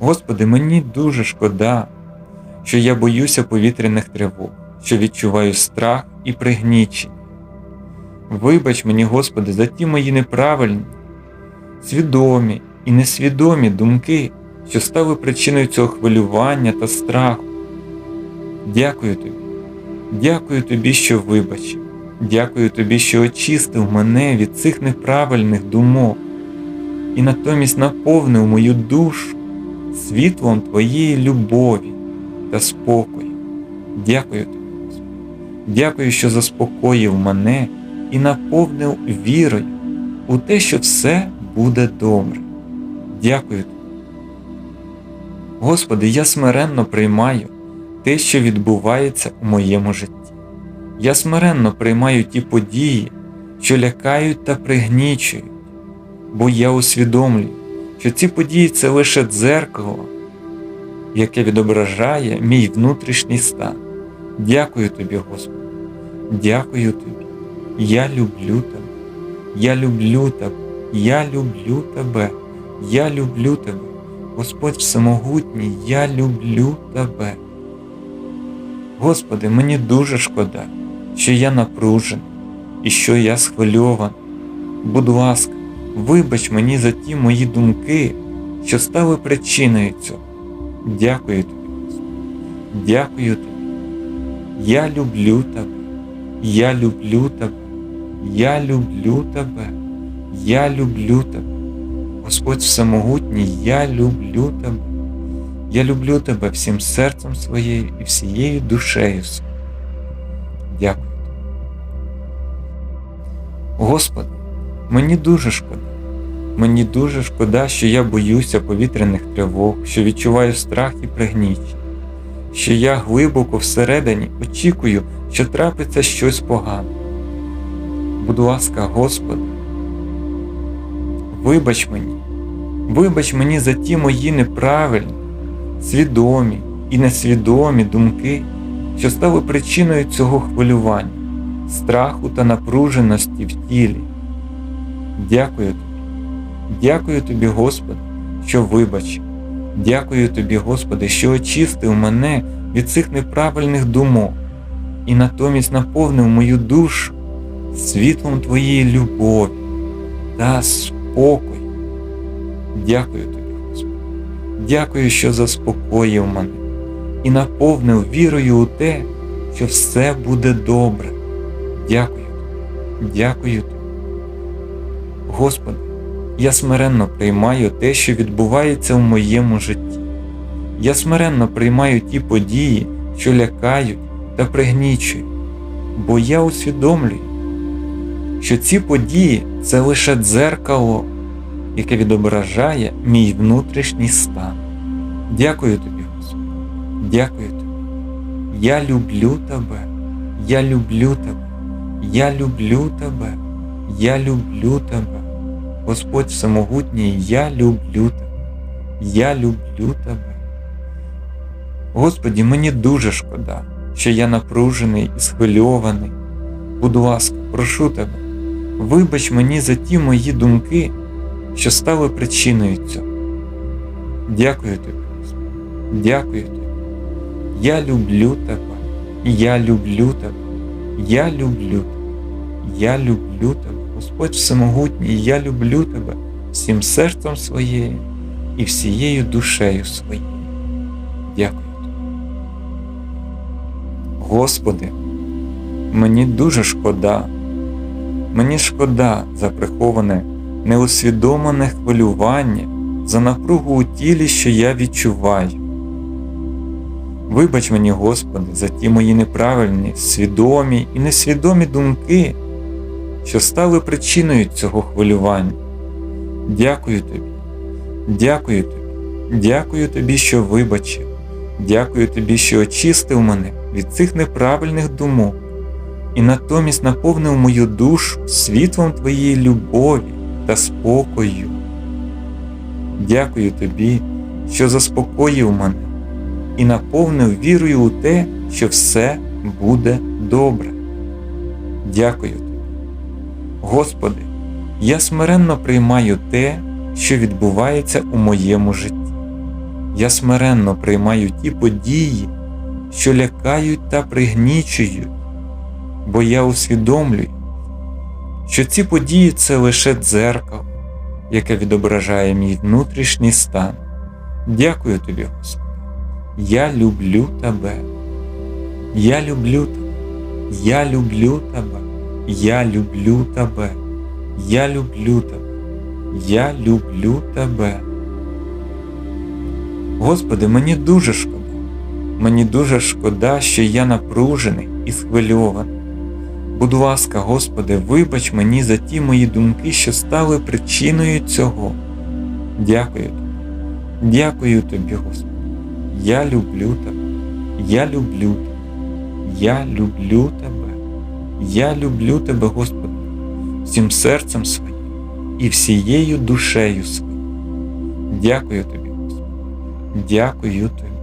Господи, мені дуже шкода, що я боюся повітряних тривог, що відчуваю страх і пригнічення. Вибач мені, Господи, за ті мої неправильні, свідомі і несвідомі думки, що стали причиною цього хвилювання та страху. Дякую тобі, дякую тобі, що вибачив, дякую тобі, що очистив мене від цих неправильних думок і натомість наповнив мою душу світлом Твоєї любові та спокою. Дякую тобі, Господи. Дякую, що заспокоїв мене і наповнив вірою у те, що все буде добре. Дякую тобі. Господи, я смиренно приймаю те, що відбувається у моєму житті. Я смиренно приймаю ті події, що лякають та пригнічують, бо я усвідомлюю, що ці події це лише дзеркало, яке відображає мій внутрішній стан. Дякую тобі, Господи, дякую тобі. Я люблю тебе, я люблю тебе, я люблю тебе, я люблю тебе. Господь Всемогутній, я люблю тебе. Господи, мені дуже шкода, що я напружений і що я схвильований. Будь ласка, вибач мені за ті мої думки, що стали причиною цього. Дякую тобі. Дякую тобі. Я люблю тебе, я люблю тебе, я люблю тебе, я люблю тебе. Господь Всемогутній, я люблю тебе. Я люблю тебе всім серцем своєю і всією душею своєю. Дякую. Господи, мені дуже шкода. Мені дуже шкода, що я боюся повітряних тривог, що відчуваю страх і пригнічення, що я глибоко всередині очікую, що трапиться щось погане. Будь ласка, Господи, вибач мені, вибач мені за ті мої неправильні, свідомі і несвідомі думки, що стали причиною цього хвилювання, страху та напруженості в тілі. Дякую. Дякую тобі, Господи, що вибачив. Дякую тобі, Господи, що очистив мене від цих неправильних думок і натомість наповнив мою душу світлом Твоєї любові та спокою. Дякую тобі, Господи. Дякую, що заспокоїв мене і наповнив вірою у те, що все буде добре. Дякую тобі. Дякую тобі. Господи, я смиренно приймаю те, що відбувається в моєму житті. Я смиренно приймаю ті події, що лякають та пригнічують, бо я усвідомлюю, що ці події це лише дзеркало, яке відображає мій внутрішній стан. Дякую тобі, Господи, дякую тобі. Я люблю тебе, я люблю тебе, я люблю тебе, я люблю тебе. Господь Всемогутній, я люблю тебе, я люблю тебе. Господі, мені дуже шкода, що я напружений і схвильований. Будь ласка, прошу тебе, вибач мені за ті мої думки, що стали причиною цього. Дякую тобі, Господи, дякую тобі. Я люблю тебе, я люблю тебе, я люблю тебе, я люблю тебе. Господь Всемогутній, я люблю тебе всім серцем своєю і всією душею своєю. Дякую. Господи, мені дуже шкода, мені шкода за приховане, неусвідомлене хвилювання, за напругу у тілі, що я відчуваю. Вибач мені, Господи, за ті мої неправильні, свідомі і несвідомі думки що стали причиною цього хвилювання. Дякую тобі, дякую тобі, дякую тобі, що вибачив, дякую тобі, що очистив мене від цих неправильних думок і натомість наповнив мою душу світлом твоєї любові та спокою. Дякую тобі, що заспокоїв мене і наповнив вірою у те, що все буде добре. Дякую. Господи, я смиренно приймаю те, що відбувається у моєму житті. Я смиренно приймаю ті події, що лякають та пригнічують, бо я усвідомлюю, що ці події це лише дзеркало, яке відображає мій внутрішній стан. Дякую тобі, Господи. Я люблю тебе. Я люблю тебе. Я люблю тебе. Я люблю тебе. Я люблю тебе. Я люблю тебе. Господи, мені дуже шкода. Мені дуже шкода, що я напружений і схвильований. Будь ласка, Господи, вибач мені за ті мої думки, що стали причиною цього. Дякую тобі. Дякую тобі, Господи. Я люблю тебе. Я люблю тебе. Я люблю тебе. Я люблю тебе, Господи, всім серцем своїм і всією душею своєю. Дякую тобі, Господи. Дякую тобі.